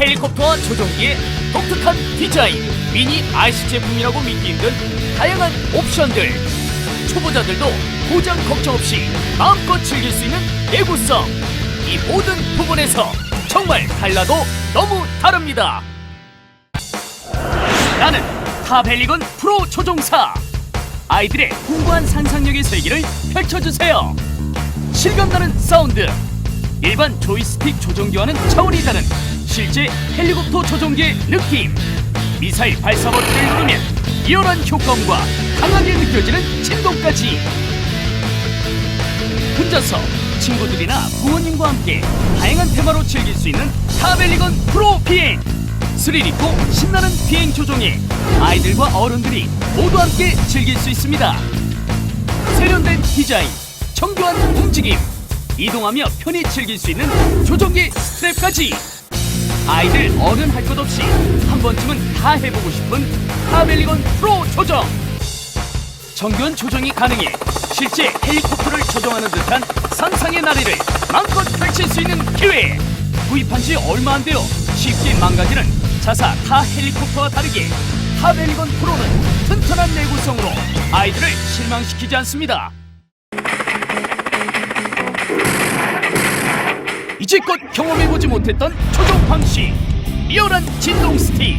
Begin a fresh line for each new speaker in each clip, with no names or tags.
헬리콥터와 조종기의 독특한 디자인, 미니 RC 제품이라고 믿기 힘든 다양한 옵션들. 초보자들도 고장 걱정 없이 마음껏 즐길 수 있는 내구성. 이 모든 부분에서 정말 달라도 너무 다릅니다. 나는 타벨리건 프로 조종사. 아이들의 풍부한 상상력의 세계를 펼쳐주세요. 실감나는 사운드. 일반 조이스틱 조종기와는 차원이 다른 실제 헬리콥터 조종기의 느낌. 미사일 발사 버튼을 누르면 리얼한 효과음과 강하게 느껴지는 진동까지. 혼자서 친구들이나 부모님과 함께 다양한 테마로 즐길 수 있는 타벨리건 프로 비행. 스릴 있고 신나는 비행 조종에 아이들과 어른들이 모두 함께 즐길 수 있습니다. 세련된 디자인, 정교한 움직임, 이동하며 편히 즐길 수 있는 조종기 스트랩까지. 아이들 어른 할 것 없이 한 번쯤은 다 해보고 싶은 타벨리건 프로 조정. 정교한 조정이 가능해 실제 헬리콥터를 조종하는 듯한 상상의 나래를 마음껏 펼칠 수 있는 기회. 구입한 지 얼마 안 되어 쉽게 망가지는 자사 타 헬리콥터와 다르게 타벨리건 프로는 튼튼한 내구성으로 아이들을 실망시키지 않습니다 이제껏 경험해보지 못했던 조종 방식 리얼한 진동 스틱.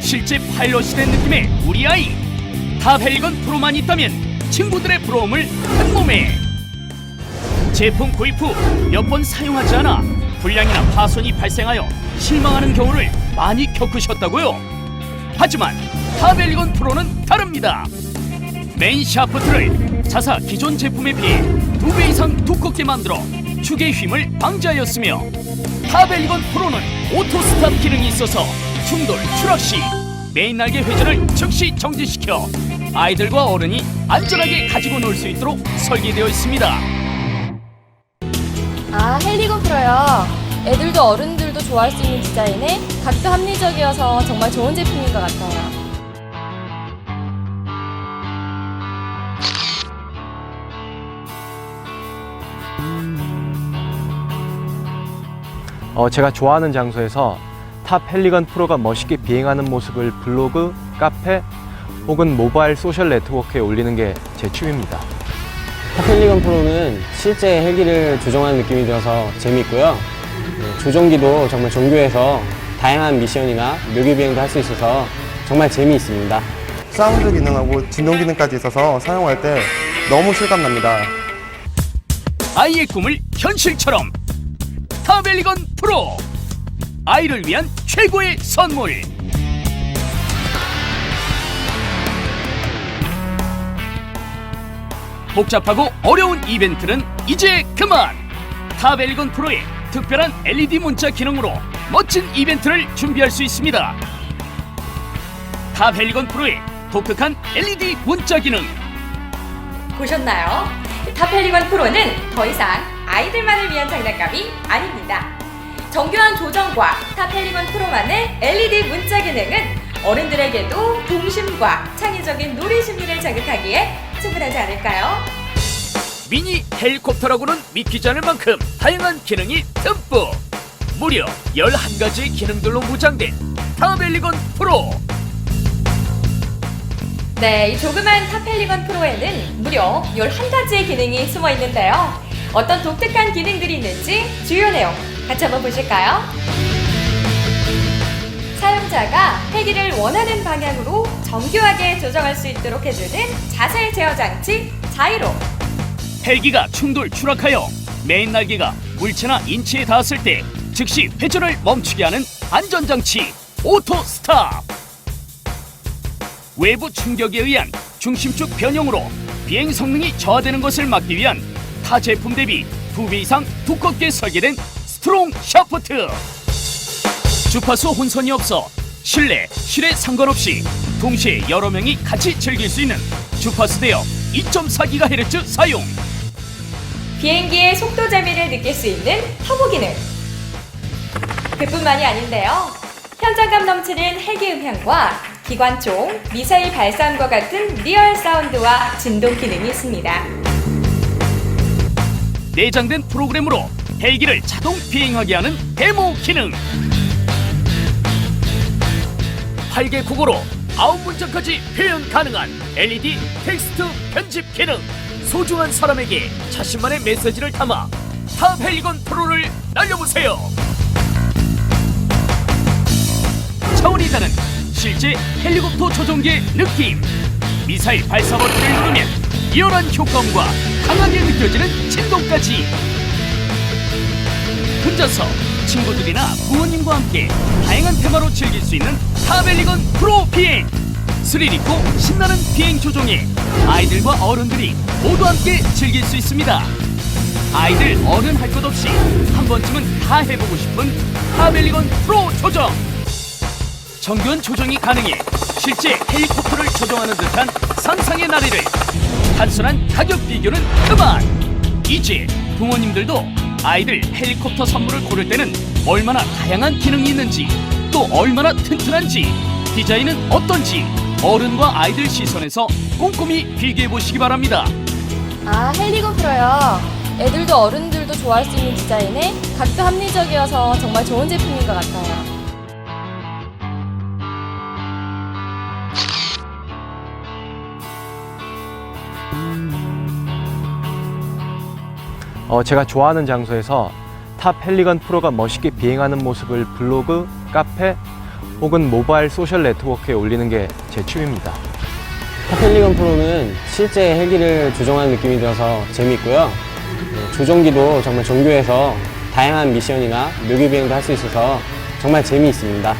실제 파일럿이 된 느낌의 우리 아이 타벨리건 프로만 있다면 친구들의 부러움을 한 몸에. 제품 구입 후 몇 번 사용하지 않아 불량이나 파손이 발생하여 실망하는 경우를 많이 겪으셨다고요. 하지만 타벨리건 프로는 다릅니다. 메인 샤프트를 자사 기존 제품에 비해 두 배 이상 두껍게 만들어 축의 힘을 방지하였으며 타벨리건 프로는 오토 스탑 기능이 있어서 충돌, 추락 시 메인 날개 회전을 즉시 정지시켜 아이들과 어른이 안전하게 가지고 놀 수 있도록 설계되어 있습니다.
아, 헬리건 프로요. 애들도 어른들도 좋아할 수 있는 디자인에 가격도 합리적이어서 정말 좋은 제품인 것 같아요.
어, 제가 좋아하는 장소에서 탑 헬리건 프로가 멋있게 비행하는 모습을 블로그, 카페 혹은 모바일 소셜 네트워크에 올리는 게 제 취미입니다.
타 펠리건 프로는 실제 헬기를 조종하는 느낌이 들어서 재미있고요. 네, 조종기도 정말 정교해서 다양한 미션이나 묘기 비행도 할 수 있어서 정말 재미있습니다.
사운드 기능하고 진동 기능까지 있어서 사용할 때 너무 실감납니다.
아이의 꿈을 현실처럼 타벨리건 프로. 아이를 위한 최고의 선물. 복잡하고 어려운 이벤트는 이제 그만. 타벨리건 프로의 특별한 LED 문자 기능으로 멋진 이벤트를 준비할 수 있습니다. 타벨리건 프로의 독특한 LED 문자 기능.
보셨나요? 타펠리건 프로는 더 이상 아이들만을 위한 장난감이 아닙니다. 정교한 조정과 타펠리건 프로만의 LED 문자 기능은 어른들에게도 동심과 창의적인 놀이 심리를 자극하기에 충분하지 않을까요?
미니 헬리콥터라고는 믿기지 않을 만큼 다양한 기능이 듬뿍 무려 11가지의 기능들로 무장된 타벨리건 프로
네, 이 조그만 타펠리건 프로에는 무려 11가지의 기능이 숨어 있는데요. 어떤 독특한 기능들이 있는지 주요 내용 같이 한번 보실까요? 사용자가 헬기를 원하는 방향으로 정교하게 조정할 수 있도록 해주는 자세 제어 장치 자이로
헬기가 충돌 추락하여 메인 날개가 물체나 인체에 닿았을 때 즉시 회전을 멈추게 하는 안전장치 오토 스탑 외부 충격에 의한 중심축 변형으로 비행 성능이 저하되는 것을 막기 위한 타 제품 대비 두배 이상 두껍게 설계된 스트롱 샤프트 주파수 혼선이 없어 실내, 실외 상관없이 동시에 여러 명이 같이 즐길 수 있는 주파수 대역 2.4GHz 사용
비행기의 속도 재미를 느낄 수 있는 터보 기능. 그뿐만이 아닌데요. 현장감 넘치는 헬기 음향과 기관총, 미사일 발사함과 같은 리얼 사운드와 진동 기능이 있습니다.
내장된 프로그램으로 헬기를 자동 비행하게 하는 데모 기능. 8개 국어로 9문장까지 표현 가능한 LED 텍스트 편집 기능. 소중한 사람에게 자신만의 메시지를 담아 탑 헬리건 프로를 날려보세요. 차원이 다른 실제 헬리콥터 조종기의 느낌. 미사일 발사 버튼을 누르면 리얼한 효과음과 강하게 느껴지는 진동까지. 혼자서 친구들이나 부모님과 함께 다양한 테마로 즐길 수 있는 타벨리건 프로 비행. 스릴 있고 신나는 비행 조종에 아이들과 어른들이 모두 함께 즐길 수 있습니다. 아이들 어른 할 것 없이 한 번쯤은 다 해보고 싶은 타벨리건 프로 조정. 정교한 조정이 가능해 실제 헬리콥터를 조종하는 듯한 상상의 나래를 단순한 가격 비교는 그만 이제 부모님들도 아이들 헬리콥터 선물을 고를 때는 얼마나 다양한 기능이 있는지 또 얼마나 튼튼한지 디자인은 어떤지 어른과 아이들 시선에서 꼼꼼히 비교해 보시기 바랍니다.
아, 헬리건 프로요. 애들도 어른들도 좋아할 수 있는 디자인에 가격도 합리적이어서 정말 좋은 제품인 것 같아요.
어, 제가 좋아하는 장소에서 탑 헬리건 프로가 멋있게 비행하는 모습을 블로그, 카페 혹은 모바일 소셜 네트워크에 올리는 게 제 취미입니다.
타펠리건 프로는 실제 헬기를 조종하는 느낌이 들어서 재미있고요. 네, 조종기도 정말 정교해서 다양한 미션이나 묘기 비행도 할 수 있어서 정말 재미있습니다.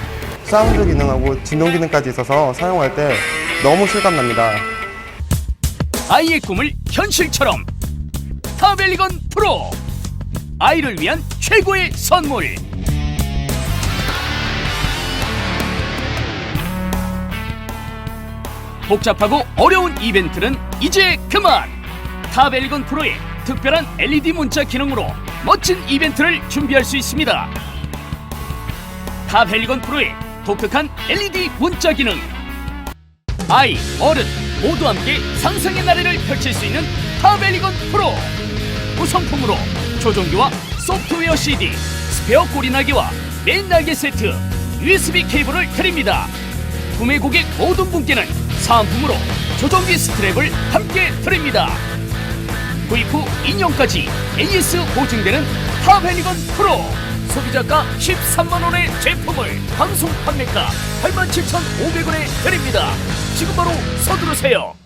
사운드 기능하고 진동 기능까지 있어서 사용할 때 너무 실감납니다.
아이의 꿈을 현실처럼 타벨리건 프로. 아이를 위한 최고의 선물. 복잡하고 어려운 이벤트는 이제 그만. 타벨리건 프로의 특별한 LED 문자 기능으로 멋진 이벤트를 준비할 수 있습니다. 타벨리건 프로의 독특한 LED 문자 기능. 아이, 어른 모두 함께 상상의 나래를 펼칠 수 있는 타벨리건 프로 구성품으로 조종기와 소프트웨어 CD, 스페어 꼬리나기와 메인 날개 세트, USB 케이블을 드립니다. 구매 고객 모든 분께는 사은품으로 조종기 스트랩을 함께 드립니다. 구입 후 2년까지 AS 보증되는 타벨리건 프로 소비자가 13만원의 제품을 방송 판매가 87,500원에 드립니다. 지금 바로 서두르세요